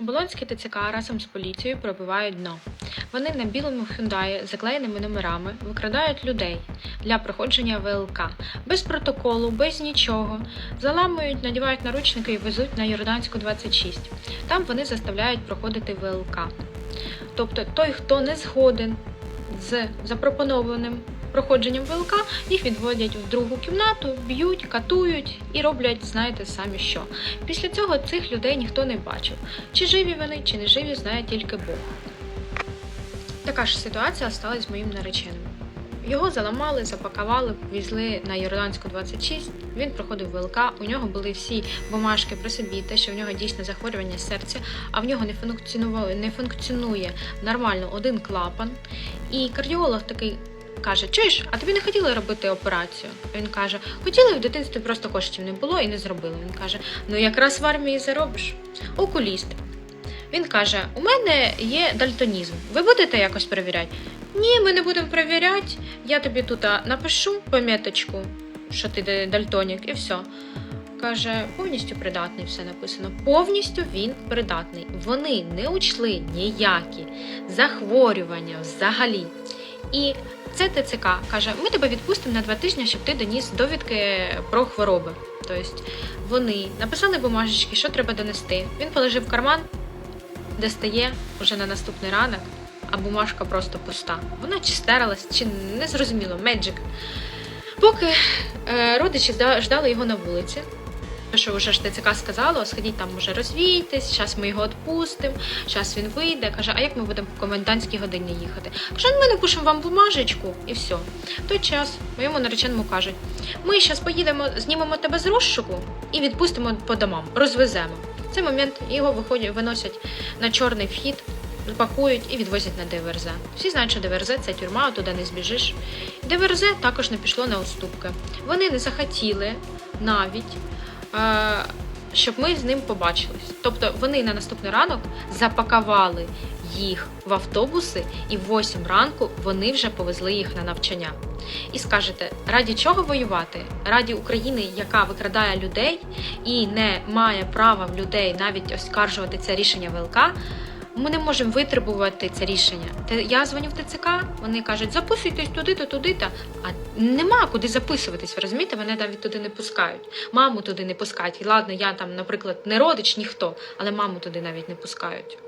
Болонські ТЦК разом з поліцією пробивають дно. Вони на білому хюндаї заклеєними номерами викрадають людей для проходження ВЛК без протоколу, без нічого. Заламують, надівають наручники і везуть на Йорданську 26. Там вони заставляють проходити ВЛК. Тобто той, хто не згоден з запропонованим проходженням ВЛК, їх відводять в другу кімнату, б'ють, катують і роблять, знаєте, самі що. Після цього цих людей ніхто не бачив. Чи живі вони, чи не живі, знає тільки Бог. Така ж ситуація сталася з моїм нареченим. Його заламали, запакували, повезли на Йорданську 26. Він проходив ВЛК, у нього були всі бумажки при собі, те, що в нього дійсно захворювання серця, а в нього не функціонує, не функціонує нормально один клапан. І кардіолог такий каже: Чуєш, а тобі не хотіли робити операцію? Він каже: хотіли в дитинстві просто коштів не було і не зробили. Він каже: Ну якраз в армії заробиш. Окуліст. Він каже: У мене є дальтонізм. Ви будете якось перевіряти? Ні, ми не будемо перевіряти. Я тобі тут напишу поміточку, що ти дальтонік, і все. Каже, повністю придатний, все написано. Повністю він придатний. Вони не учли ніякі захворювання взагалі. І це ТЦК каже: ми тебе відпустимо на два тижні, щоб ти доніс довідки про хвороби. Тобто вони написали бумажечки, що треба донести. Він положив в карман, достає вже на наступний ранок, а бумажка просто пуста. Вона чи стерлась, чи не зрозуміло, меджик. Поки е, родичі жда- ждали його на вулиці. Що вже ж ТЦК сказало, сходіть там уже розвійтесь, зараз ми його відпустимо, зараз він вийде. Каже, а як ми будемо по комендантській годині їхати? Каже, «Ну, ми напишемо вам бумажечку і все. В той час моєму нареченому кажуть: ми зараз поїдемо, знімемо тебе з розшуку і відпустимо по домам, розвеземо. В цей момент його виходять, виносять на чорний вхід, пакують і відвозять на ДВРЗ. Всі знають, що ДВРЗ це тюрма, туди не збіжиш. ДВРЗ також не пішло на уступки. Вони не захотіли навіть. Щоб ми з ним побачились. Тобто вони на наступний ранок запакували їх в автобуси, і в 8 ранку вони вже повезли їх на навчання. І скажете, раді чого воювати? Раді України, яка викрадає людей і не має права в людей навіть оскаржувати це рішення ВЛК. Ми не можемо витребувати це рішення. Я дзвоню в ТЦК, вони кажуть, записуйтесь туди-то, туди-то. А нема куди записуватись, ви розумієте? Мене навіть туди не пускають. Маму туди не пускають. І ладно, я там, наприклад, не родич, ніхто, але маму туди навіть не пускають.